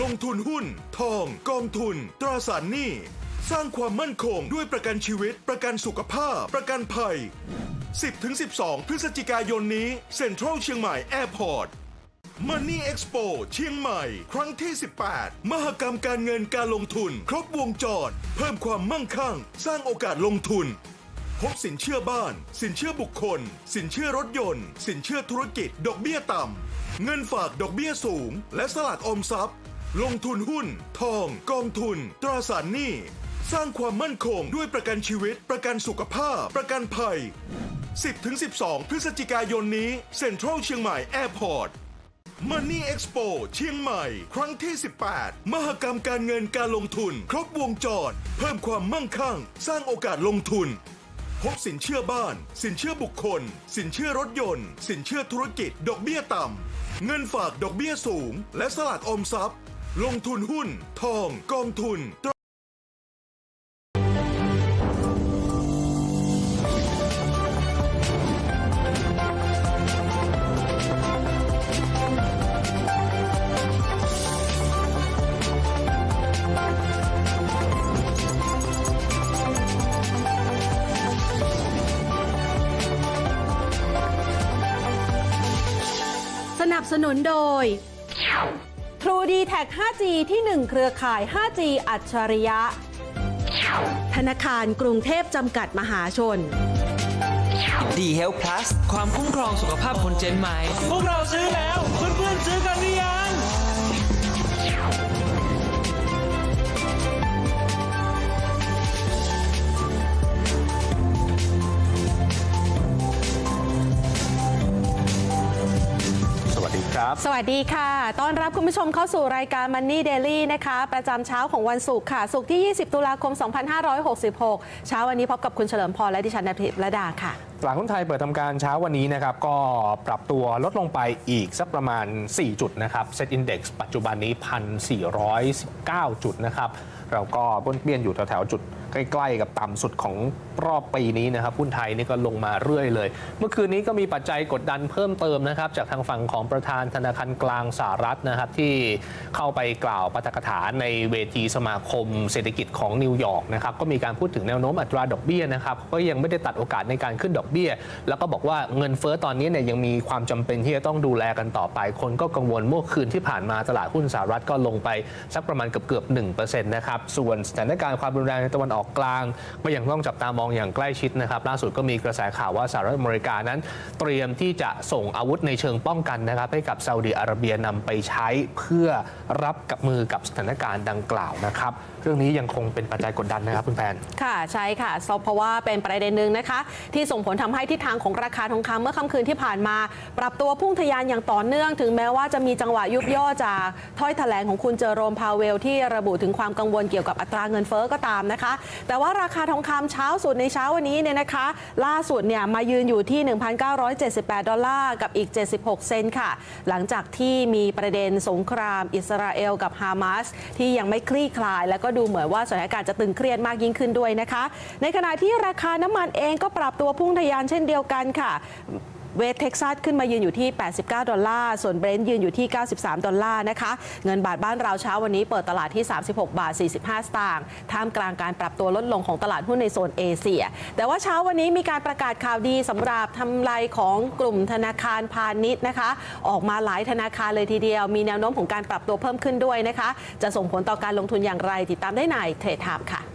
ลงทุนหุ้น ทอง กองทุน ตราสารหนี้ สร้างความมั่นคงด้วยประกันชีวิต ประกันสุขภาพ ประกันภัย 10-12 พฤศจิกายนนี้เซ็นทรัลเชียงใหม่แอร์พอร์ต Money Expo เชียงใหม่ ครั้งที่ 18 มหกรรมการเงินการลงทุน ครบวงจร เพิ่มความมั่งคั่ง สร้างโอกาสลงทุน พบสินเชื่อบ้าน สินเชื่อบุคคล สินเชื่อรถยนต์ สินเชื่อธุรกิจ ดอกเบี้ยต่ำ เงินฝากดอกเบี้ยสูง และสลากออมทรัพย์ ลงทุนหุ้น ทอง กองทุน ตราสารหนี้ สร้างความมั่นคงด้วยประกันชีวิต ประกันสุขภาพ ประกันภัย 10-12 พฤศจิกายนนี้เซ็นทรัลเชียงใหม่แอร์พอร์ต Money Expo เชียงใหม่ ครั้งที่ 18 มหกรรมการเงินการลงทุน ครบวงจร เพิ่มความมั่งคั่ง สร้างโอกาสลงทุน พบสินเชื่อบ้าน สินเชื่อบุคคล สินเชื่อรถยนต์ สินเชื่อธุรกิจ ดอกเบี้ยต่ำ เงินฝากดอกเบี้ยสูง และสลากออมทรัพย์ ลงทุนหุ้น ทอง กองทุน ข่าย 5G อัจฉริยะ ธนาคารกรุงเทพจำกัดมหาชน ดีเฮลพลัสความคุ้มครองสุขภาพคนเจนใหม่ พวกเราซื้อแล้ว เพื่อนๆซื้อกันหรือยัง สดีครับสวัสดีค่ะ ต้อนรับคุณผู้ชมเข้าสู่รายการ Money Daily นะคะ ประจำเช้าของวันศุกร์ค่ะ ศุกร์ที่ 20 ตุลาคม 2566 เช้าวันนี้พบกับคุณเฉลิมพรและดิฉันนภิรดาค่ะตลาดหุ้นไทยเปิดทำการเช้าวันนี้นะครับก็ปรับตัวลดลงไปอีกสักประมาณ 4 จุดนะครับเซ็ตอินดี x ปัจจุบันนี้ 1,419 จุดนะครับเราก็ป้วนเปี้ยนอยู่แถวๆจุด ใกล้ๆ กับต่ำสุดของรอบปีนี้นะครับหุ้นไทยนี่ก็ลงมาเรื่อยเลย เมื่อคืนนี้ก็มีปัจจัยกดดันเพิ่มเติมนะครับจากทางฝั่งของประธานธนาคารกลางสหรัฐนะครับที่เข้าไปกล่าวปาฐกถาในเวทีสมาคมเศรษฐกิจของนิวยอร์กนะครับก็มีการพูดถึงแนวโน้มอัตราดอกเบี้ยนะครับก็ยังไม่ได้ตัดโอกาสในการขึ้นดอกเบี้ย แล้วก็บอกว่าเงินเฟ้อตอนนี้เนี่ยยังมีความจำเป็นที่จะต้องดูแลกันต่อไป คนก็กังวลเมื่อคืนที่ผ่านมาตลาดหุ้นสหรัฐก็ลงไปสักประมาณเกือบเกือบๆ1%นะครับส่วนสถานการณ์ความรุนแรงในตะวันออกกลาง ก็ยังต้องจับตามองอย่างใกล้ชิดนะครับ ล่าสุดก็มีกระแสข่าวว่าสหรัฐอเมริกานั้น เตรียมที่จะส่งอาวุธในเชิงป้องกันนะครับ ให้กับซาอุดิอาระเบียนำไปใช้เพื่อรับกับมือกับสถานการณ์ดังกล่าวนะครับ เรื่องนี้ยังคงเป็นปัจจัยกดดันนะครับคุณแพนค่ะใช่ค่ะเพราะว่าเป็นประเด็นหนึ่งนะคะ ที่ส่งผลทำให้ทิศทางของราคาทองคำเมื่อค่ำคืนที่ผ่านมา ปรับตัวพุ่งทะยานอย่างต่อเนื่อง ถึงแม้ว่าจะมีจังหวะยุบย่อจากถ้อยแถลงของคุณเจอโรมพาเวลที่ระบุถึงความกังวลเกี่ยวกับอัตราเงินเฟ้อก็ตามนะคะแต่ว่าราคาทองคำเช้าสุดในเช้าวันนี้เนี่ยนะคะ ล่าสุดเนี่ยมายืนอยู่ที่ 1,978 ดอลลาร์กับอีก 76 เซนต์ค่ะ หลังจากที่มีประเด็นสงครามอิสราเอลกับฮามาสที่ยังไม่คลี่คลาย แล้วก็ดูเหมือนว่าสถานการณ์จะตึงเครียดมากยิ่งขึ้นด้วยนะคะ ในขณะที่ราคาน้ำมันเองก็ปรับตัวพุ่งทะยานเช่นเดียวกันค่ะ เวสเท็กซัสขึ้นมายืนอยู่ที่ 89 ดอลลาร์ ส่วนเบรนท์ยืนอยู่ที่ 93 ดอลลาร์นะคะ เงินบาทบ้านเราเช้าวันนี้เปิดตลาดที่ 36 บาท 45 สตางค์ ท่ามกลางการปรับตัวลดลงของตลาดหุ้นในโซนเอเชีย แต่ว่าเช้าวันนี้มีการประกาศข่าวดีสำหรับทำลายของกลุ่มธนาคารพาณิชย์นะคะ ออกมาหลายธนาคารเลยทีเดียว มีแนวโน้มของการปรับตัวเพิ่มขึ้นด้วยนะคะ จะส่งผลต่อการลงทุนอย่างไรติดตามได้ในเทรดไทม์ค่ะ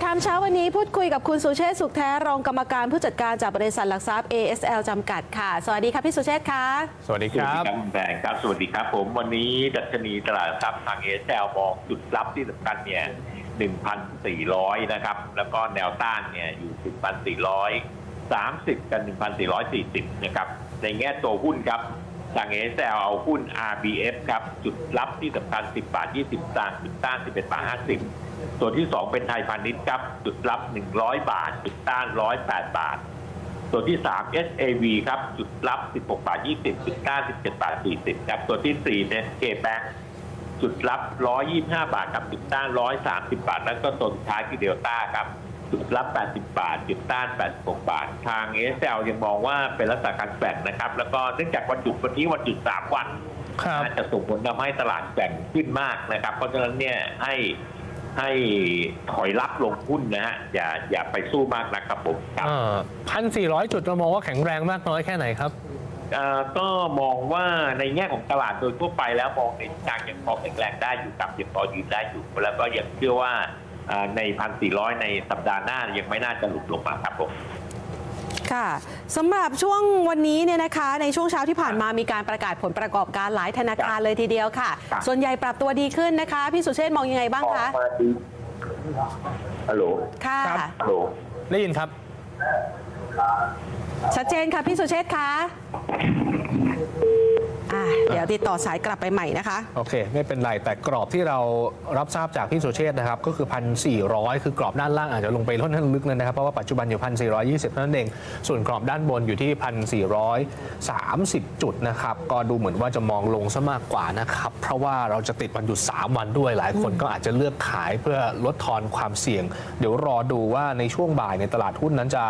ไทยไทม์เช้าวันนี้พูดคุยกับคุณสุเชษฐ์สุขแท้รองกรรมการผู้จัดการจากบริษัทหลักทรัพย์ ASL จำกัดค่ะ สวัสดีค่ะพี่สุเชษฐ์ค่ะ สวัสดีสควัสรัดีบครับคุณแบงค์ครับ สวัสดีครับ ผมวันนี้ดัชนีตลาดหลักทรัพย์ทางเอสแอลมองจุดรับที่สำคัญเนี่ย 1,400 นะครับ แล้วก็แนวต้านเนี่ยอยู่ 1,430 กัน 1,440 นะครับ ในแง่ตัวหุ้นครับทางเอสแอลเอาหุ้น RBF ครับ จุดรับที่สำคัญ 10 บาท 20 สตางค์จุดต้าน 11 บาท 50 ตัวที่2เป็นไทยพาณิชย์ครับจุดรับ100บาท จุดต้าน108บาทตัวที่3 SAV ครับจุดรับ16บาท20จุดต้าน17บาท40ครับตัวที่4เนี่ยเกแบงจุดรับ125บาทครับจุดต้าน130บาท แล้วก็ตัวสุดท้ายคือเดลต้าครับจุดรับ 80 บาท จุดต้าน 86 บาท ทาง SL ยังมองว่าเป็นลักษณะการแกว่งนะครับ แล้วก็เนื่องจากวันหยุดวันนี้วันหยุด 3 วันครับน่าจะส่งผลทำให้ตลาดแกว่งขึ้นมากนะครับ เพราะฉะนั้นเนี่ยให้ ให้ถอยรับลงหุ้นนะฮะอย่าอย่าไปสู้มากนะครับผมครับพันสี่ร้อยจุดเรามองว่าแข็งแรงมากน้อยแค่ไหนครับเอ่อก็มองว่าในแง่ของตลาดโดยทั่วไปแล้วมองในทิศทางยังพอแข็งแรงได้อยู่กับยังพอยืนได้อยู่ แล้วก็ยังเชื่อว่าอ่าในพันสี่ร้อยในสัปดาห์หน้ายังไม่น่าจะหลุดลงมาครับผม ค่ะสำหรับช่วงวันนี้เนี่ยนะคะ ในช่วงเช้าที่ผ่านมามีการประกาศผลประกอบการหลายธนาคารเลยทีเดียวค่ะ ครับ ส่วนใหญ่ปรับตัวดีขึ้นนะคะ พี่สุเชษฐ์มองยังไงบ้างคะออกมาดีฮัลโหลค่ะ ครับ ฮัลโหลได้ยินครับ ชัดเจนค่ะพี่สุเชษฐ์คะอะ เดี๋ยวติดต่อสายกลับไปใหม่นะคะ โอเค ไม่เป็นไรแต่กรอบที่เรารับทราบจากพี่สุเชษฐ์นะครับ ก็คือ 1,400 คือกรอบด้านล่างอาจจะลงไปค่อนข้างลึกเลยนะครับ เพราะว่าปัจจุบันอยู่ 1,420เท่านั้นเอง ส่วนกรอบด้านบนอยู่ที่ 1,430 จุดนะครับ ก็ดูเหมือนว่าจะมองลงซะมากกว่านะครับ เพราะว่าเราจะติดวันหยุด 3 วันด้วยหลายคนก็อาจจะเลือกขายเพื่อลดทอนความเสี่ยง เดี๋ยวรอดูว่าในช่วงบ่ายในตลาดหุ้นนั้นจะ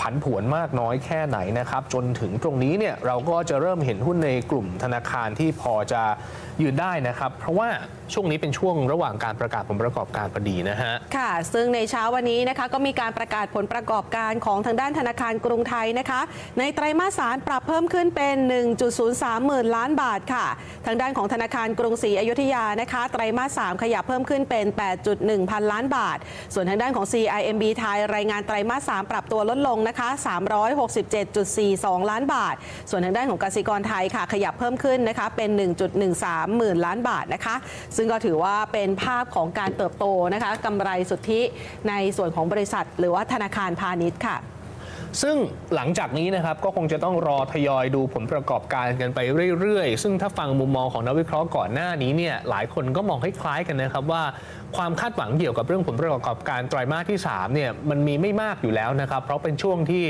ผันผวนมากน้อยแค่ไหนนะครับจนถึงตรงนี้เนี่ยเราก็จะเริ่มเห็นหุ้นในกลุ่มธนาาคารที่พอจะยืนได้นะครับ เพราะว่า ช่วงนี้เป็นช่วงระหว่างการประกาศผลประกอบการพอดีนะฮะ ค่ะ ซึ่งในเช้าวันนี้นะคะก็มีการประกาศผลประกอบการของทางด้านธนาคารกรุงไทยนะคะ ในไตรมาสสารปรับเพิ่มขึ้นเป็น 1.03หมื่นล้านบาทค่ะ ทางด้านของธนาคารกรุงศรีอยุธยานะคะ ไตรมาส3ขยับเพิ่มขึ้นเป็น 8.1 พันล้านบาท ส่วนทางด้านของ CIMB ไทยรายงานไตรมาส3ปรับตัวลดลงนะคะ367.42 ล้านบาท ส่วนทางด้านของกสิกรไทยค่ะ ขยับเพิ่มขึ้นนะคะเป็น 1.13หมื่นล้านบาทนะคะซึ่งก็ถือว่าเป็นภาพของการเติบโตนะคะกำไรสุทธิในส่วนของบริษัท หรือว่าธนาคารพาณิชย์ค่ะ ซึ่งหลังจากนี้นะครับก็คงจะต้องรอทยอยดูผลประกอบการกันไปเรื่อยๆ ซึ่งถ้าฟังมุมมองของนักวิเคราะห์ก่อนหน้านี้เนี่ยหลายคนก็มองคล้ายๆกันนะครับว่าความคาดหวังเกี่ยวกับเรื่องผลประกอบการไตรมาสที่3เนี่ยมันมีไม่มากอยู่แล้วนะครับ เพราะเป็นช่วงที่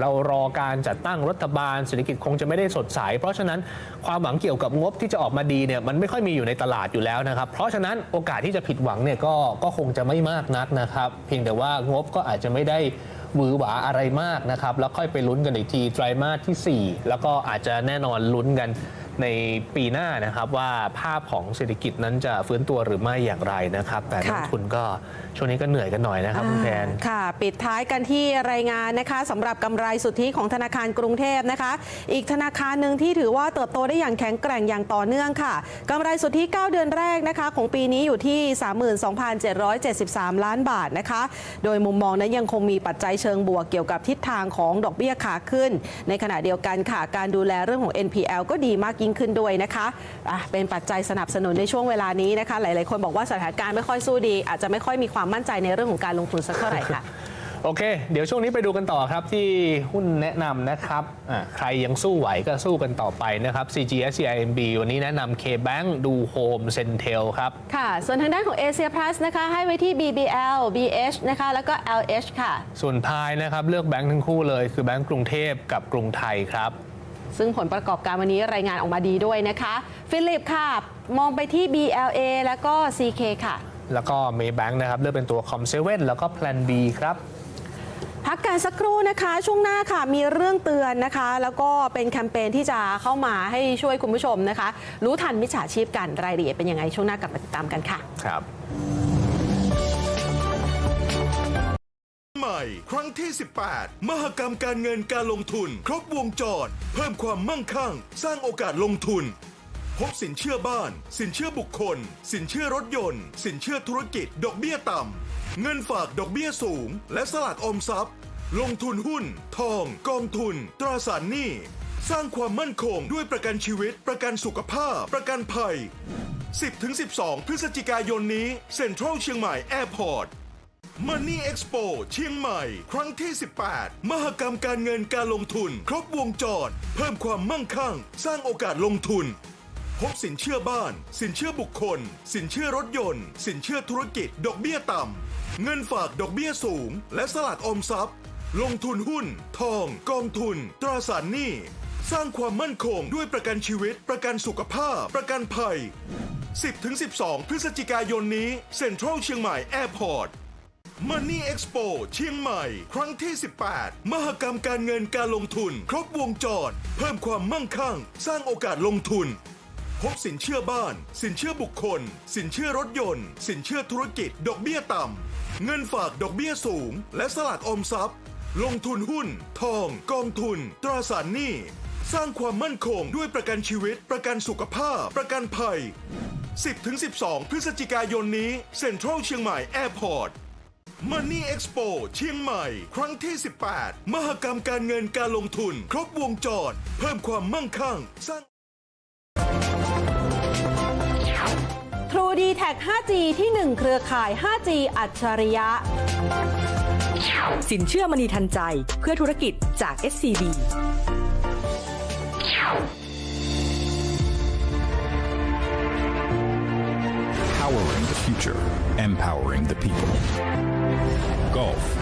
เรารอการจัดตั้งรัฐบาลเศรษฐกิจคงจะไม่ได้สดใส เพราะฉะนั้นความหวังเกี่ยวกับงบที่จะออกมาดีเนี่ยมันไม่ค่อยมีอยู่ในตลาดอยู่แล้วนะครับ เพราะฉะนั้นโอกาสที่จะผิดหวังเนี่ยก็ก็คงจะไม่มากนักนะครับ เพียงแต่ว่างบก็อาจจะไม่ได้ หวือหวาอะไรมากนะครับ แล้วค่อยไปลุ้นกันอีกทีไตรมาสทีสี่4 แล้วก็อาจจะแน่นอนลุ้นกัน ในปีหน้านะครับว่าภาพของเศรษฐกิจนั้นจะฟื้นตัวหรือไม่อย่างไรนะครับ แต่นักค่ะทุนก็ช่วงนี้ก็เหนื่อยกันหน่อยนะครับคุณแทนอ่าค่ะ ปิดท้ายกันที่รายงานนะคะสำหรับกำไรสุทธิของธนาคารกรุงเทพนะคะ อีกธนาคารหนึ่งที่ถือว่าเติบโตได้อย่างแข็งแกร่งอย่างต่อเนื่องค่ะกำไรสุทธิ 9 เดือนแรกนะคะ ของปีนี้อยู่ที่ 32,773 ล้านบาทนะคะ โดยมุมมองนั้นยังคงมีปัจจัยเชิงบวกเกี่ยวกับทิศทางของดอกเบี้ยขาขึ้น ในขณะเดียวกันค่ะการดูแลเรื่องของ NPL ก็ดีมากยิ่งขึ้นด้วยนะคะอะเป็นปัจจัยสนับสนุนในช่วงเวลานี้นะคะ หลาย ๆ คนบอกว่าสถานการณ์ไม่ค่อยสู้ดี อาจจะไม่ค่อยมีความมั่นใจในเรื่องของการลงทุนสักเท่าไหร่ค่ะโอเค เดี๋ยวช่วงนี้ไปดูกันต่อครับที่หุ้นแนะนำนะครับอะใครยังสู้ไหวก็สู้กันต่อไปนะครับ CGS CIMB วันนี้แนะนำ KBank ดู Home Centel ครับ ค่ะ ส่วนทางด้านของ Asia Plus นะคะ ให้ไว้ที่ BBL BH นะคะ แล้วก็ LH ค่ะ ส่วนพายนะครับ เลือกแบงค์ทั้งคู่เลย คือแบงค์กรุงเทพกับกรุงไทยครับ ซึ่งผลประกอบการวันนี้รายงานออกมาดีด้วยนะคะ ฟิลิปค่ะ มองไปที่ BLA แล้วก็ CK ค่ะ แล้วก็ Maybank นะครับ เลือกเป็นตัว Com7 แล้วก็ Plan B ครับพักกันสักครู่นะคะ ช่วงหน้าค่ะมีเรื่องเตือนนะคะ แล้วก็เป็นแคมเปญที่จะเข้ามาให้ช่วยคุณผู้ชมนะคะ รู้ทันมิจฉาชีพกันรายละเอียดเป็นยังไงช่วงหน้ากลับมาติดตามกันค่ะ ครับ หม่ ครั้งที่ 18 มหกรรมการเงินการลงทุน ครบวงจร เพิ่มความมั่งคั่ง สร้างโอกาสลงทุน พบสินเชื่อบ้าน สินเชื่อบุคคล สินเชื่อรถยนต์ สินเชื่อธุรกิจ ดอกเบี้ยต่ำ เงินฝากดอกเบี้ยสูง และสลากออมทรัพย์ ลงทุนหุ้น ทอง กองทุน ตราสารหนี้ สร้างความมั่นคงด้วยประกันชีวิต ประกันสุขภาพ ประกันภัย 10-12 พฤศจิกายนนี้เซ็นทรัลเชียงใหม่แอร์พอร์ต Money Expo เชียงใหม่ ครั้งที่ 18 มหกรรมการเงินการลงทุน ครบวงจร เพิ่มความมั่งคั่ง สร้างโอกาสลงทุน พบสินเชื่อบ้าน สินเชื่อบุคคล สินเชื่อรถยนต์ สินเชื่อธุรกิจ ดอกเบี้ยต่ำ เงินฝากดอกเบี้ยสูง และสลากออมทรัพย์ ลงทุนหุ้น ทอง กองทุน ตราสารหนี้ สร้างความมั่นคงด้วยประกันชีวิต ประกันสุขภาพ ประกันภัย 10-12 พฤศจิกายนนี้เซ็นทรัลเชียงใหม่แอร์พอร์ต Money Expo เชียงใหม่ ครั้งที่ 18 มหกรรมการเงินการลงทุน ครบวงจร เพิ่มความมั่งคั่ง สร้างโอกาสลงทุน พบสินเชื่อบ้าน สินเชื่อบุคคล สินเชื่อรถยนต์ สินเชื่อธุรกิจ ดอกเบี้ยต่ำ เงินฝากดอกเบี้ยสูง และสลากออมทรัพย์ ลงทุนหุ้น ทอง กองทุน ตราสารหนี้สร้างความมั่นคงด้วยประกันชีวิต ประกันสุขภาพ ประกันภัย 10-12 พฤศจิกายนนี้เซ็นทรัลเชียงใหม่แอร์พอร์ต Money Expo เชียงใหม่ ครั้งที่ 18 มหกรรมการเงินการลงทุน ครบวงจร เพิ่มความมั่งคั่ง สร้าง True d t a c 5G ที่ 1 เครือข่าย 5G อัจฉริยะ สินเชื่อมณีทันใจเพื่อธุรกิจจาก SCB Powering the future, empowering the people. Golf.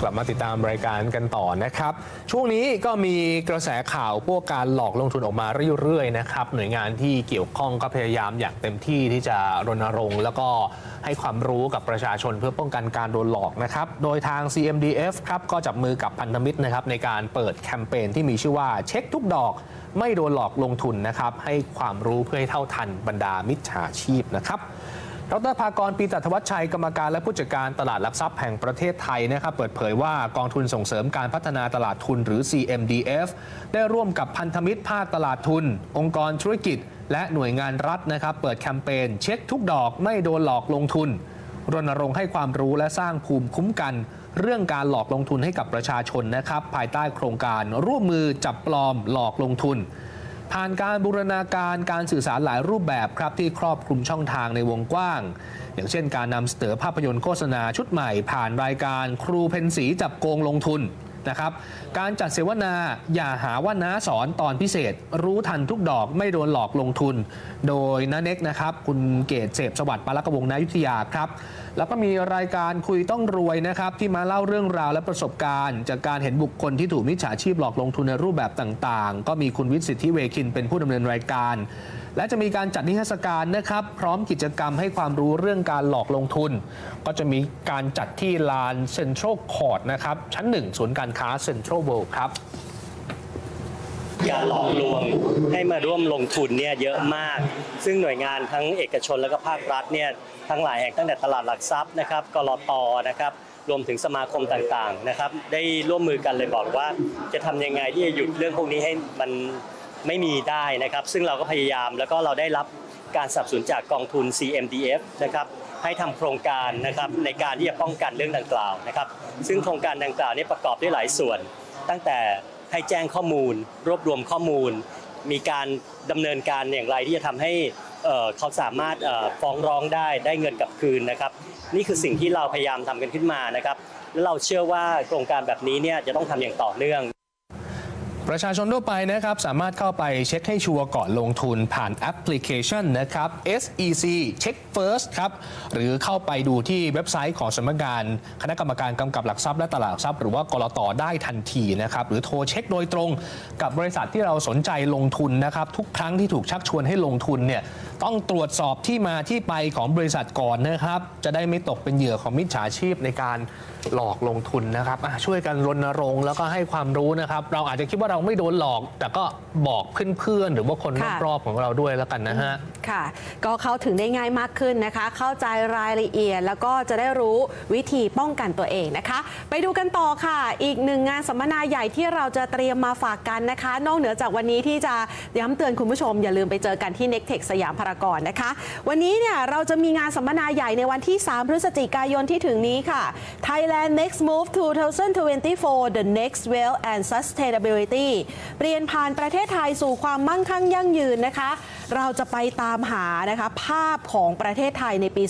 กลับมาติดตามรายการกันต่อนะครับ ช่วงนี้ก็มีกระแสข่าวพวกการหลอกลงทุนออกมาเรื่อยๆนะครับหน่วยงานที่เกี่ยวข้องก็พยายามอย่างเต็มที่ที่จะรณรงค์ แล้วก็ให้ความรู้กับประชาชนเพื่อป้องกันการโดนหลอกนะครับโดยทาง CMDF ครับก็จับมือกับพันธมิตรนะครับในการเปิดแคมเปญที่มีชื่อว่าเช็คทุกดอกไม่โดนหลอกลงทุนนะครับให้ความรู้เพื่อให้เท่าทันบรรดามิจฉาชีพนะครับ ดรภากรปีตัทวัชชัยกรรมการและผู้จัดการตลาดหลักทรัพย์แห่งประเทศไทยนะครับเปิดเผยว่ากองทุนส่งเสริมการพัฒนาตลาดทุนหรือ CMDF ได้ร่วมกับพันธมิตรภาคตลาดทุน องค์กรธุรกิจ และหน่วยงานรัฐนะครับเปิดแคมเปญเช็คทุกดอกไม่โดนหลอกลงทุน รณรงค์ให้ความรู้และสร้างภูมิคุ้มกัน เรื่องการหลอกลงทุนให้กับประชาชนนะครับภายใต้โครงการร่วมมือจับปลอมหลอกลงทุน ผ่านการบูรณาการการสื่อสารหลายรูปแบบครับที่ครอบคลุมช่องทางในวงกว้าง อย่างเช่นการนำเสนอภาพยนตร์โฆษณาชุดใหม่ ผ่านรายการครูเพนสีจับโกงลงทุนนะครับการจัดเสวนาอย่าหาว่าน้าสอนตอนพิเศษ รู้ทันทุกดอกไม่โดนหลอกลงทุน โดยน้าเน็กนะครับ คุณเกตเสพสวัสดิ์ปาลกวงนายุทธยาครับแล้วก็มีรายการคุยต้องรวยนะครับ ที่มาเล่าเรื่องราวและประสบการณ์ จากการเห็นบุคคลที่ถูกมิจฉาชีพหลอกลงทุนในรูปแบบต่างๆ ก็มีคุณวิสิทธิเวคินเป็นผู้ดำเนินรายการ และจะมีการจัดนิทรรศการนะครับ พร้อมกิจกรรมให้ความรู้เรื่องการหลอกลงทุน ก็จะมีการจัดที่ลานเซ็นทรัลคอร์ดนะครับชั้นหนึ่งศูนย์การค้าเซ็นทรัลเวิลด์ครับ การหลอกลวงให้มาร่วมลงทุนเนี่ยเยอะมาก ซึ่งหน่วยงานทั้งเอกชนและก็ภาครัฐเนี่ยทั้งหลายแห่งตั้งแต่ตลาดหลักทรัพย์นะครับกรตนะครับรวมถึงสมาคมต่างๆนะครับได้ร่วมมือกันเลยบอกว่า จะทำยังไงที่จะหยุดเรื่องพวกนี้ให้มันไม่มีได้นะครับ ซึ่งเราก็พยายามแล้วก็เราได้รับการสนับสนุนจากกองทุน CMDF นะครับให้ทำโครงการนะครับในการที่จะป้องกันเรื่องดังกล่าวนะครับ ซึ่งโครงการดังกล่าวนี้ประกอบด้วยหลายส่วน ตั้งแต่ ให้แจ้งข้อมูล รวบรวมข้อมูล มีการดำเนินการอย่างไรที่จะทำให้เขาสามารถฟ้องร้องได้ได้เงินกลับคืนนะครับ นี่คือสิ่งที่เราพยายามทำกันขึ้นมานะครับ และเราเชื่อว่าโครงการแบบนี้เนี่ยจะต้องทำอย่างต่อเนื่อง ประชาชนทั่วไปนะครับสามารถเข้าไปเช็คให้ชัวร์ก่อนลงทุนผ่านแอปพลิเคชันนะครับ SEC Check First ครับ หรือเข้าไปดูที่เว็บไซต์ของสำนักงาน คณะกรรมการกำกับหลักทรัพย์และตลาดหลักทรัพย์หรือว่ากรตได้ทันทีนะครับ หรือโทรเช็คโดยตรงกับบริษัทที่เราสนใจลงทุนนะครับ ทุกครั้งที่ถูกชักชวนให้ลงทุนเนี่ยต้องตรวจสอบที่มาที่ไปของบริษัทก่อนนะครับ จะได้ไม่ตกเป็นเหยื่อของมิจฉาชีพในการหลอกลงทุนนะครับช่วยกันรณรงค์แล้วก็ให้ความรู้นะครับ เราอาจจะคิดว่าเราไม่โดนหลอก แต่ก็บอกเพื่อนๆหรือว่าคนค่ะรอบๆของเราด้วยแล้วกันนะฮะค่ะ ก็เข้าถึงได้ง่ายมากขึ้นนะคะ เข้าใจรายละเอียด แล้วก็จะได้รู้วิธีป้องกันตัวเองนะคะ ไปดูกันต่อค่ะ อีกหนึ่งงานสัมมนาใหญ่ที่เราจะเตรียมมาฝากกันนะคะ นอกเหนือจากวันนี้ที่จะย้ำเตือนคุณผู้ชม อย่าลืมไปเจอกันที่ n e c t e c h สยามพารากอนนะคะ วันนี้เนี่ยเราจะมีงานสัมมนาใหญ่ในวันที่ 3 พฤศจิกายนที่ถึงนี้ค่ะ Thailand Next Move 2024 The Next Wealth and Sustainability เปลี่ยนผ่านประเทศไทยสู่ความมั่งคั่งยั่งยืนนะคะ เราจะไปตามหานะคะภาพของประเทศไทยในปี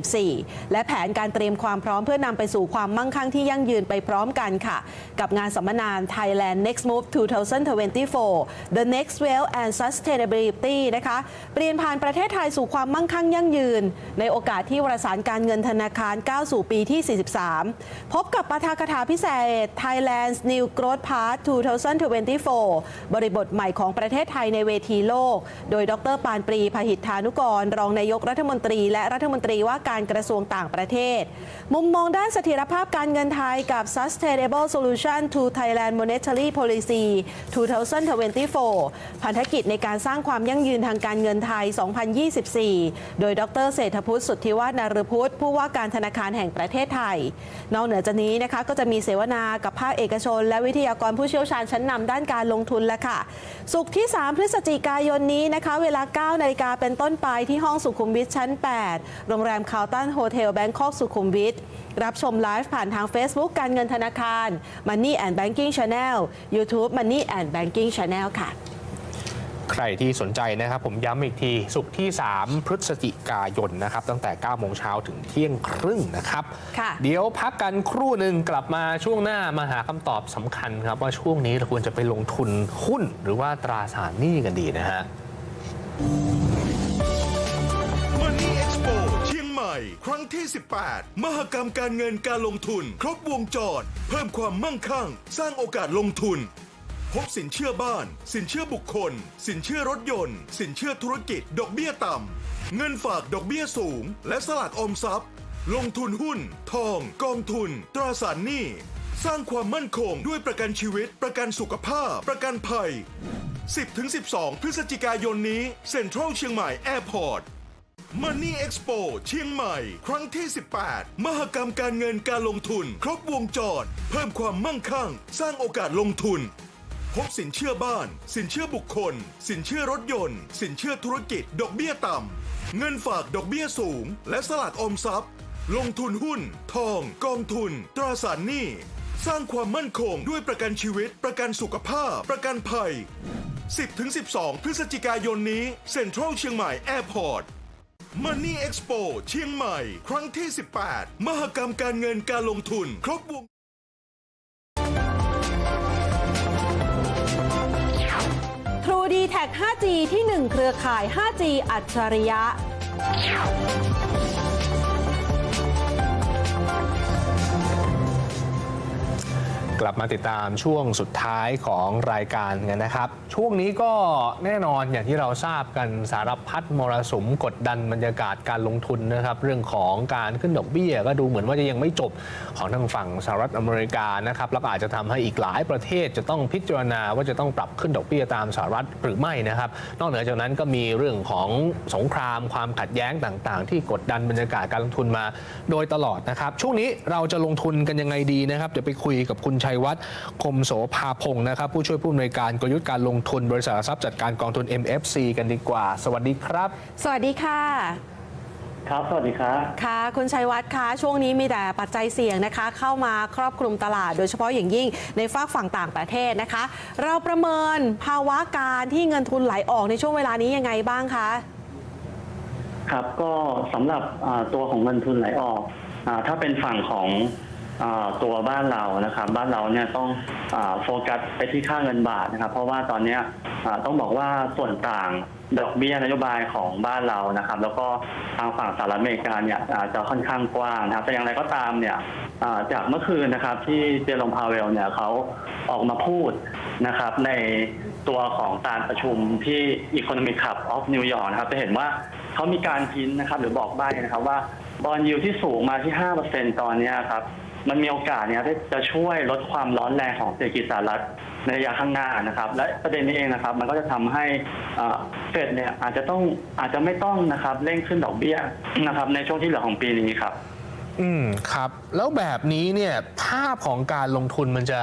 2024 และแผนการเตรียมความพร้อมเพื่อนำไปสู่ความมั่งคั่งที่ยั่งยืนไปพร้อมกันค่ะ กับงานสัมมนา Thailand Next Move 2024 The Next Wave and Sustainability นะคะเปลี่ยนผ่านประเทศไทยสู่ความมั่งคั่งยั่งยืน ในโอกาสที่วารสารการเงินธนาคารก้าวสู่ปีที่ 43 พบกับปาฐกถาพิเศษ Thailand's New Growth Path 2024 บริบทใหม่ของประเทศไทยในเวทีโลก โดยดรปานปรีพหิทธานุกร รองนายกรัฐมนตรี และรัฐมนตรีว่าการกระทรวงต่างประเทศ มุมมองด้านเสถียรภาพการเงินไทยกับ Sustainable Solution to Thailand Monetary Policy 2024 พันธกิจในการสร้างความยั่งยืนทางการเงินไทย 2024 โดยดรเศรษฐพุทธสุทธิวาฒนารพุทธผู้ว่าการธนาคารแห่งประเทศไทย นอกเหนือจากนี้นะคะก็จะมีเสวนากับภาคเอกชน และวิทยากรผู้เชี่ยวชาญชั้นนำด้านการลงทุนแล้วค่ะ สุขที่ 3 พฤศจิกายนนี้นะคะเวลา 9 นาฬิกาเป็นต้นไปที่ห้องสุขุมวิทชั้น 8 โรงแรมคาวตันโฮเทลแบงคอกสุขุมวิท รับชมไลฟ์ผ่านทาง Facebook การเงินธนาคาร Money and Banking Channel YouTube Money and Banking Channel ค่ะใครที่สนใจนะครับผมย้ำอีกที สุกร์ที่ 3 พฤศจิกายนนะครับ ตั้งแต่ 9 โมงเช้าถึงเที่ยงครึ่งนะครับค่ะเดี๋ยวพักกันครู่หนึ่งกลับมาช่วงหน้ามาหาคำตอบสำคัญครับ ว่าช่วงนี้เราควรจะไปลงทุนหุ้นหรือว่าตราสารหนี้กันดีนะฮะ Money Expo เชียงใหม่ ครั้งที่ 18 มหกรรมการเงินการลงทุน ครบวงจร เพิ่มความมั่งคั่ง สร้างโอกาสลงทุน พบสินเชื่อบ้าน สินเชื่อบุคคล สินเชื่อรถยนต์ สินเชื่อธุรกิจ ดอกเบี้ยต่ำ เงินฝากดอกเบี้ยสูง และสลากออมทรัพย์ ลงทุนหุ้น ทอง กองทุน ตราสารหนี้ สร้างความมั่นคงด้วยประกันชีวิต ประกันสุขภาพ ประกันภัย 10-12 พฤศจิกายนนี้เซ็นทรัลเชียงใหม่แอร์พอร์ต Money Expo เชียงใหม่ ครั้งที่ 18 มหกรรมการเงินการลงทุน ครบวงจร เพิ่มความมั่งคั่ง สร้างโอกาสลงทุน พบสินเชื่อบ้าน สินเชื่อบุคคล สินเชื่อรถยนต์ สินเชื่อธุรกิจ ดอกเบี้ยต่ำ เงินฝากดอกเบี้ยสูง และสลากออมทรัพย์ ลงทุนหุ้น ทอง กองทุน ตราสารหนี้ สร้างความมั่นคงด้วยประกันชีวิต ประกันสุขภาพ ประกันภัย 10-12 พฤศจิกายนนี้เซ็นทรัลเชียงใหม่แอร์พอร์ต Money Expo เชียงใหม่ ครั้งที่ 18 มหกรรมการเงินการลงทุน ครบวง True d t a c 5G ที่ 1 เครือข่าย 5G อัจฉริยะ กลับมาติดตามช่วงสุดท้ายของรายการกันนะครับ ช่วงนี้ก็แน่นอนอย่างที่เราทราบกันสารพัดมรสุมกดดันบรรยากาศการลงทุนนะครับ เรื่องของการขึ้นดอกเบี้ย ก็ดูเหมือนว่าจะยังไม่จบของทางฝั่งสหรัฐอเมริกานะครับแล้วก็อาจจะทำให้อีกหลายประเทศจะต้องพิจารณาว่าจะต้องปรับขึ้นดอกเบี้ยตามสหรัฐหรือไม่นะครับ นอกเหนือจากนั้นก็มีเรื่องของสงครามความขัดแย้งต่าง ๆ ที่กดดันบรรยากาศการลงทุนมา โดยตลอดนะครับ ช่วงนี้เราจะลงทุนกันยังไงดีนะครับเดี๋ยวไปคุยกับคุณชัยวัฒน์คมโสภาพงศ์นะครับ ผู้ช่วยผู้อำนวยการกลยุทธ์การลงทุนบริษัทหลักทรัพย์จัดการกองทุน MFC กันดีกว่า สวัสดีครับ สวัสดีค่ะ ครับ สวัสดีครับ ค่ะ คุณชัยวัฒน์คะ ช่วงนี้มีแต่ปัจจัยเสี่ยงนะคะ เข้ามาครอบคลุมตลาด โดยเฉพาะอย่างยิ่งในฝากฝั่งต่างประเทศนะคะ เราประเมินภาวะการที่เงินทุนไหลออกในช่วงเวลานี้ยังไงบ้างคะ ครับ ก็สำหรับอ่าตัวของเงินทุนไหลออกอาถ้าเป็นฝั่งของอา ตัวบ้านเรานะครับ บ้านเราเนี่ยต้องอโฟกัสไปที่ค่าเงินบาทนะครับ เพราะว่าตอนนี้ต้องบอกว่าส่วนต่างดอกเบี้ยนโยบายของบ้านเรานะครับ แล้วก็ทางฝั่งสหรัฐอเมริกาเนี่ยจะค่อนข้างกว้างนะครับ แต่อย่างไรก็ตามเนี่ยจากเมื่อคืนนะครับที่เจอร์โรมพาเวลเนี่ยเขาออกมาพูดนะครับ ในตัวของการประชุมที่ Economic Club of New York นะครับ จะเห็นว่าเขามีการพินนะครับ หรือบอกใบ้นะครับว่าบอลยูที่สูงมาที่ 5%ตอนเนี้ครับ มันมีโอกาสเนี่ยที่จะช่วยลดความร้อนแรงของเศรษฐกิจสหรัฐในระยะข้างหน้านะครับ และประเด็นนี้เองนะครับ มันก็จะทำให้เฟดเนี่ยอาจจะต้องอาจจะไม่ต้องนะครับเร่งขึ้นดอกเบี้ยนะครับ ในช่วงที่เหลือของปีนี้ครับอืมครับ แล้วแบบนี้เนี่ยภาพของการลงทุนมันจะ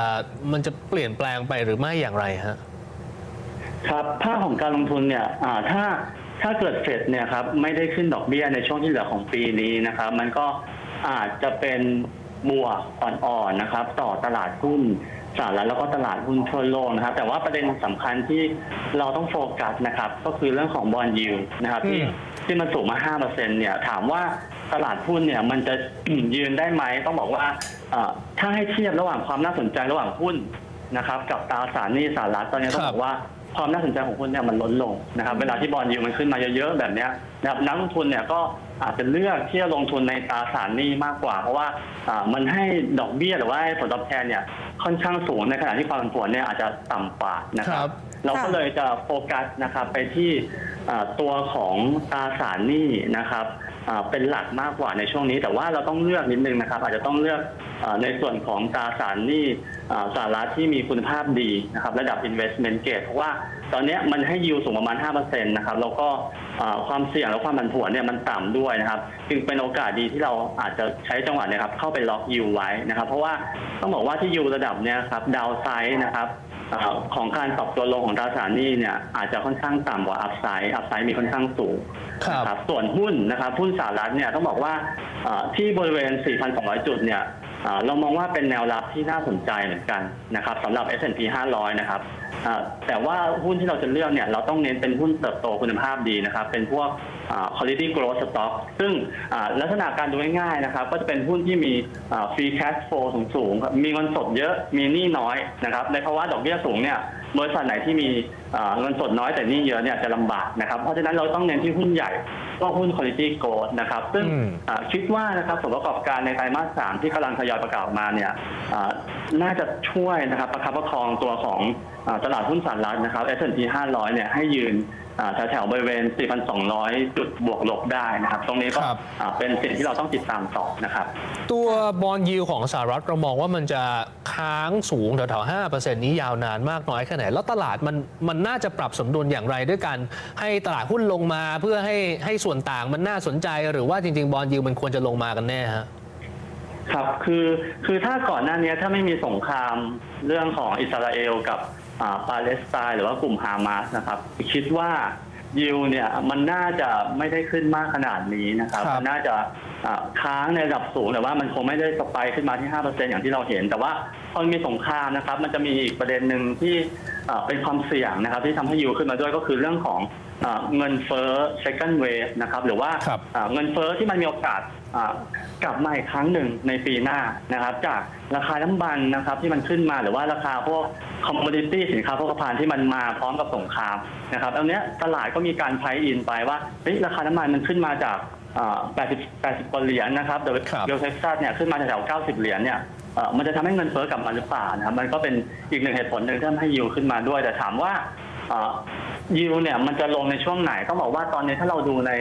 มันจะเปลี่ยนแปลงไปหรือไม่อย่างไรฮะครับภาพของการลงทุนเนี่ยอ่าถ้าถ้าเกิดเฟดเนี่ยครับไม่ได้ขึ้นดอกเบี้ยในช่วงที่เหลือของปีนี้นะครับ มันก็อาจจะเป็น บวกอ่อนๆนะครับ ต่อตลาดหุ้นสหรัฐแล้วก็ตลาดหุ้นทั่วโลกนะครับ แต่ว่าประเด็นสำคัญที่เราต้องโฟกัสนะครับ ก็คือเรื่องของบอลยูนะครับที่อืมที่มันสูงมา 5%เนี่ย ถามว่าตลาดหุ้นเนี่ยมันจะยืนได้ไหมต้องบอกว่าเอ่อถ้าให้เทียบระหว่างความน่าสนใจระหว่างหุ้นนะครับ กับตราสารหนี้สหรัฐตอนนี้ต้องบอกว่าความน่าสนใจของหุ้นเนี่ยมันลดลงนะครับ เวลาที่บอลยูมันขึ้นมาเยอะๆแบบเนี้ยนะครับนักลงทุนเนี่ยก็ อาจจะเลือกที่จะลงทุนในตราสารหนี้มากกว่า เพราะว่าอ่ามันให้ดอกเบี้ยหรือว่าให้ผลตอบแทนเนี่ยค่อนข้างสูงในขณะที่ความผันผวนเนี่ยอาจจะต่ำกว่านะคครัรับบเราก็ค่ะเลยจะโฟกัสนะครับไปที่อ่าตัวของตราสารหนี้นะครับอ่าเป็นหลักมากกว่าในช่วงนี้ แต่ว่าเราต้องเลือกนิดนึงนะครับ อาจจะต้องเลือกอาในส่วนของตราสารหนี้อ่าสหรัฐที่มีคุณภาพดีนะครับ ระดับ investment grade เพราะว่า ตอนเนี้ยมันให้ยิวสูงประมาณ 5%นะครับ แล้วก็อ่าความเสี่ยงและความผันผวนเนี่ยมันต่ำด้วยนะครับ จึงเป็นโอกาสดีที่เราอาจจะใช้จังหวะเนี้ครับเข้าไปล็อกยิวไว้นะครับ เพราะว่าต้องบอกว่าที่ยิวระดับเนี้ยครับดาวไซด์นะครับเอ่อของการปรับตัวลงของตราสารหนี้เนี่ยอาจจะค่อนข้างต่ำกว่าอัพไซด์อัพไซด์มีค่อนข้างสูงครับนะครับส่วนหุ้นนะครับหุ้นสหรัฐเนี่ยต้องบอกว่าเอ่อที่บริเวณ 4,200 จุดเนี่ย เรามองว่าเป็นแนวรับที่น่าสนใจเหมือนกันนะครับสำหรับ S&P 500 นะครับแต่ว่าหุ้นที่เราจะเลือกเนี่ยเราต้องเน้นเป็นหุ้นเติบโตคุณภาพดีนะครับ เป็นพวก quality growth stock ซึ่งลักษณะการดูง่ายๆนะครับ ก็จะเป็นหุ้นที่มี free cash flow สูงๆ มีเงินสดเยอะมีหนี้น้อยนะครับ ในภาวะดอกเบี้ยสูงเนี่ย บริษัทไหนที่มีอ่าเงินสดน้อยแต่หนี้เยอะเนี่ยจะลำบากนะครับเพราะฉะนั้นเราต้องเน้นที่หุ้นใหญ่ก็หุ้น quality growth นะครับ ซึ่งอืมอ่าคิดว่านะครับผลประกอบการในไตรมาสสามที่กำลังทยอยประกาศออกมาเนี่ยอ่าน่าจะช่วยนะครับประคับประคองตัวของอ่าตลาดหุ้นสหรัฐนะครับ S&P 500 เนี่ยให้ยืน อ่าแถวๆบริเวณ 4,200 จุดบวกลบได้นะครับ ตรงนี้ก็ครับอ่าเป็นสิ่งที่เราต้องติดตามต่อนะครับ ตัวบอลยิวของสหรัฐเรามองว่ามันจะค้างสูงแถวๆ5%นี้ยาวนานมากน้อยแค่ไหน แล้วตลาดมันมันน่าจะปรับสมดุลอย่างไรด้วยกันให้ตลาดหุ้นลงมาเพื่อให้ให้ส่วนต่างมันน่าสนใจ หรือว่าจริง ๆ บอลยิวมันควรจะลงมากันแน่ฮะ ครับ คือ คือถ้าก่อนหน้านี้ถ้าไม่มีสงครามเรื่องของอิสราเอลกับอ่า ปาเลสไตน์หรือว่ากลุ่มฮามาสนะครับ คิดว่ายิวเนี่ยมันน่าจะไม่ได้ขึ้นมากขนาดนี้นะครับครับมันน่าจะอ่าค้างในระดับสูงแต่ว่ามันคงไม่ได้สไปค์ขึ้นมาที่5%อย่างที่เราเห็น แต่ว่าพอมีสงครามนะครับ มันจะมีอีกประเด็นหนึ่งที่อ่าเป็นความเสี่ยงนะครับ ที่ทำให้ยิวขึ้นมาด้วยก็คือเรื่องของอ่าเงินเฟ้อ second wave นะครับ หรือว่าครับอ่าเงินเฟ้อที่มันมีโอกาสอ่า กลับมาอีกครั้งหนึ่งในปีหน้านะครับ จากราคาน้ำมันนะครับ ที่มันขึ้นมาหรือว่าราคาพวกคอมม o ดิตี้สินค้าโภคภัณฑ์ที่มันมาพร้อมกับสงครามนะครับอันเนี้ยตลาดก็มีการไพอินไปว่าเฮ้ยราคาน้ำมันมันขึ้นมาจากอ่า80 80กว่าเหรียญนะครับเดลครับเดลเท็กซัสเนี่ยขึ้นมาแถวๆ90 เหรียญเนี่ยเอ่อมันจะทำให้เงินเฟ้อกลับมาหรือเปล่านะครับมันก็เป็นอีกหนึ่งเหตุผลหนึ่งที่ทำให้ยิวขึ้นมาด้วย แต่ถามว่า ยิวเนี่ยมันจะลงในช่วงไหนต้องบอกว่าตอนนี้ถ้าเราดูใน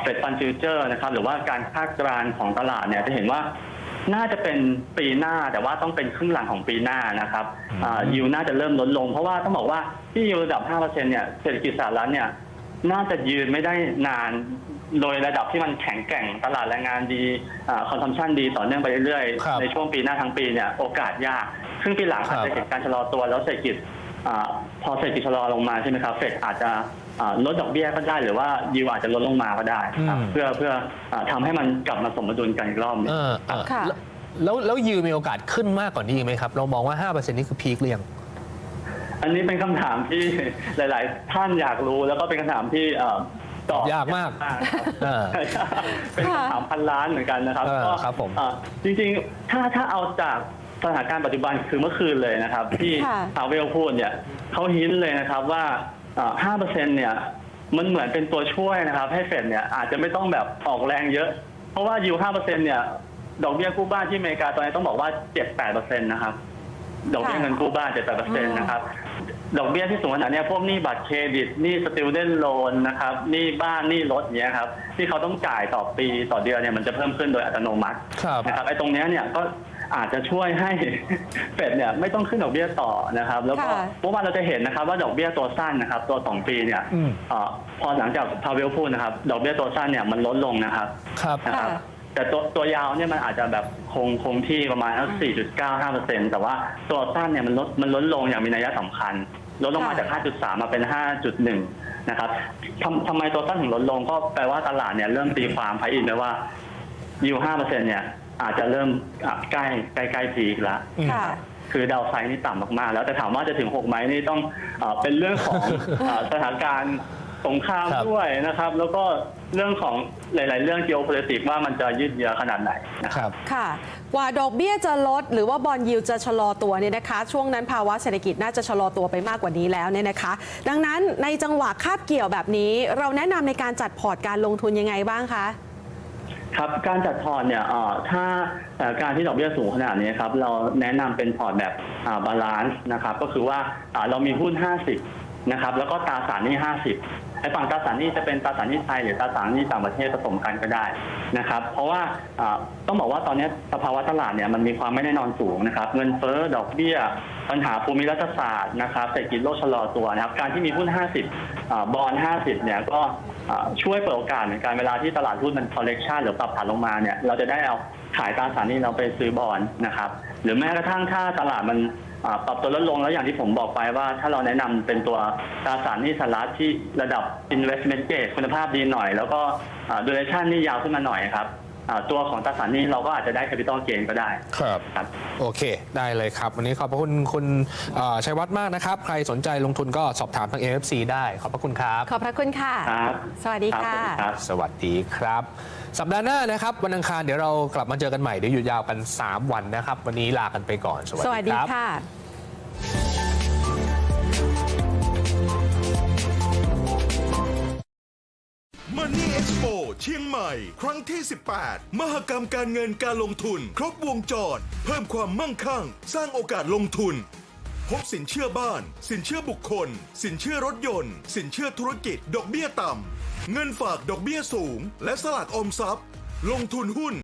เฟดฟันฟิวเจอร์นะครับหรือว่าการคาดการณ์ของตลาดเนี่ยจะเห็นว่าน่าจะเป็นปีหน้าแต่ว่าต้องเป็นครึ่งหลังของปีหน้านะครับอ่ายิวน่าจะเริ่มลดลง เพราะว่าต้องบอกว่าที่ยิวระดับ 5%เนี่ยเศรษฐกิจสหรัฐเนี่ยน่าจะยืนไม่ได้นานโดยระดับที่มันแข็งแกร่งตลาดแรงงานดีคอนซัมชันดีต่อเนื่องไปเรื่อยครับๆในช่วงปีหน้าทั้งปีเนี่ยโอกาสยากครึ่งปีหลังอาจจะเห็นการชะลอตัวแล้วเศรษฐกิจ อาพอเศรษฐกิจชะลอลงมาใช่ไหมครับเฟดอาจจะอ่าลดดอกเบี้ยก็ได้หรือว่ายิวอาจจะลดลงมาก็ได้ครับอืมเพื่อเพื่ออาทำให้มันกลับมาสมดุลกันอีกรอบหนึงเออเออค่ะแล้วแล้วยิวมีโอกาสขึ้นมากกว่านี้อีกไหมครับ เรามองว่า 5%นี่คือพีคหรือยังอันนี้เป็นคำถามที่หลาย ๆ ท่านอยากรู้แล้วก็เป็นคำถามที่เอ่อตอบยากมากครับเออเป็นคำถามพันล้านเหมือนกันนะครับเออก็ครับผมอ่าจริง ๆ ถ้าถ้าเอาจาก สถานการณ์ปัจจุบันคือเมื่อคืนเลยนะครับ ที่ค่ะพาเวลพูดเนี่ยเขาหินเลยนะครับว่าห้าเปอร์เซ็นเนี่ยมันเหมือนเป็นตัวช่วยนะครับ ให้เฟดเนี่ยอาจจะไม่ต้องแบบออกแรงเยอะ เพราะว่ายูห้าเปอร์เซ็นเนี่ยดอกเบี้ยกู้บ้านที่อเมริกาตอนนี้ต้องบอกว่าเจ็ดแปดเปอร์เซ็นต์นะครับ ดอกเบี้ยเงินกู้บ้านเจ็ดแปดเปอร์เซ็นต์นะครับ ดอกเบี้ยที่สูงขนาดเนี้ยพวกหนี้บัตรเครดิตหนี้สติลเดนโลนนะครับหนี้บ้านหนี้รถเนี้ยครับที่เขาต้องจ่ายต่อปีต่อเดือนเนี่ยมันจะเพิ่มขึ้นโดยอัตโนมัติ ครับ นะครับไอ้ตรงเนี้ยเนี่ยก็ อาจจะช่วยให้เฟดเนี่ยไม่ต้องขึ้นดอกเบี้ยต่อนะครับ แล้วก็ค่ะ เมื่อวานเราจะเห็นนะครับว่าดอกเบี้ยตัวสั้นนะครับ ตัวสองปีเนี่ยอืม เอ่อพอหลังจากพาเวลพูดนะครับ ดอกเบี้ยตัวสั้นเนี่ยมันลดลงนะครับ ครับ นะครับค่ะ แต่ตัวตัวยาวเนี่ยมันอาจจะแบบคงคงที่ประมาณสี่จุดเก้าห้าเปอร์เซ็นแต่ว่าตัวสั้นเนี่ยมันลดมันลดลงอย่างมีนัยสำคัญ ลดลงมาค่ะ จาก 5.3 มาเป็น 5.1 นะครับทำทำไมตัวสั้นถึงลดลงก็แปลว่าตลาดเนี่ยเริ่มตีความไพอินไปว่ายู5%เนี่ย อาจจะเริ่มอะใกล้ใกล้ใกล้พีคแล้วค่ะ คือดาวไซด์นี่ต่ำมากๆ แล้วแต่ถามว่าจะถึง 6 ไหมนี่ต้องเออเป็นเรื่องของ เอ่อสถานการณ์สงครามครับ ด้วยนะครับ แล้วก็เรื่องของหลาย ๆ เรื่อง geopolitics ว่ามันจะยืดเยื้อขนาดไหนนะครับ ค่ะ กว่าดอกเบี้ยจะลด หรือว่าบอลยิวจะชะลอตัวเนี่ยนะคะ ช่วงนั้นภาวะเศรษฐกิจน่าจะชะลอตัวไปมากกว่านี้แล้วเนี่ยนะคะ ดังนั้นในจังหวะคาบเกี่ยวแบบนี้ เราแนะนำในการจัดพอร์ตการลงทุนยังไงบ้างคะ ครับการจัดพอร์ตเนี่ยเอ่อถ้าเอ่อการที่ดอกเบี้ยสูงขนาดนี้ครับเราแนะนำเป็นพอร์ตแบบบาลานซ์นะครับก็คือว่าอ่าเรามีหุ้น 50นะครับแล้วก็ตราสารหนี้50 ไอ้ฝั่งตราสารนี้จะเป็นตราสารนี้ไทยหรือตราสารนี้ต่างประเทศผสมกันก็ได้นะครับ เพราะว่าต้องบอกว่าตอนนี้สภาวะตลาดเนี่ยมันมีความไม่แน่นอนสูงนะครับ เงินเฟ้อดอกเบี้ย ปัญหาภูมิรัฐศาสตร์นะครับเศรษฐกิจโลกชะลอตัวนะครับ การที่มีหุ้น 50 บอล50 เนี่ยก็ช่วยเปิดโอกาสในการเวลาที่ตลาดหุ้นมัน correction หรือปรับฐานลงมาเนี่ยเราจะได้เอาขายตราสารนี้เราไปซื้อบอลนะครับ หรือแม้กระทั่งถ้าตลาดมัน อ่าปรับตัวลดลงแล้วอย่างที่ผมบอกไปว่า ถ้าเราแนะนำเป็นตัวตราสารหนี้สหรัฐที่ระดับ investment grade คุณภาพดีหน่อย แล้วก็อ่า duration นี่ยาวขึ้นมาหน่อยครับอ่าตัวของตราสารหนี้เราก็อาจจะได้ capital gain ก็ได้ครับ ครับ โอเค ได้เลยครับ วันนี้ขอบพระคุณคุณเอ่อชัยวัฒน์มากนะครับ ใครสนใจลงทุนก็สอบถามทาง AFC ได้ ขอบพระคุณครับ ขอบพระคุณค่ะ ครับสวัสดีค่ะครับสวัสดีครับ สัปดาห์หน้านะครับ วันอังคารเดี๋ยวเรากลับมาเจอกันใหม่เดี๋ยวหยุดยาวกัน 3 วันนะครับ วันนี้ลากันไปก่อนสวัสสดีวัสดีครับค่ะ Money Expo เชียงใหม่ ครั้งที่ 18 มหกรรมการเงินการลงทุน ครบวงจร เพิ่มความมั่งคั่ง สร้างโอกาสลงทุน พบสินเชื่อบ้าน สินเชื่อบุคคล สินเชื่อรถยนต์ สินเชื่อธุรกิจ ดอกเบี้ยต่ำ เงินฝากดอกเบี้ยสูง และสลากออมทรัพย์ ลงทุนหุ้น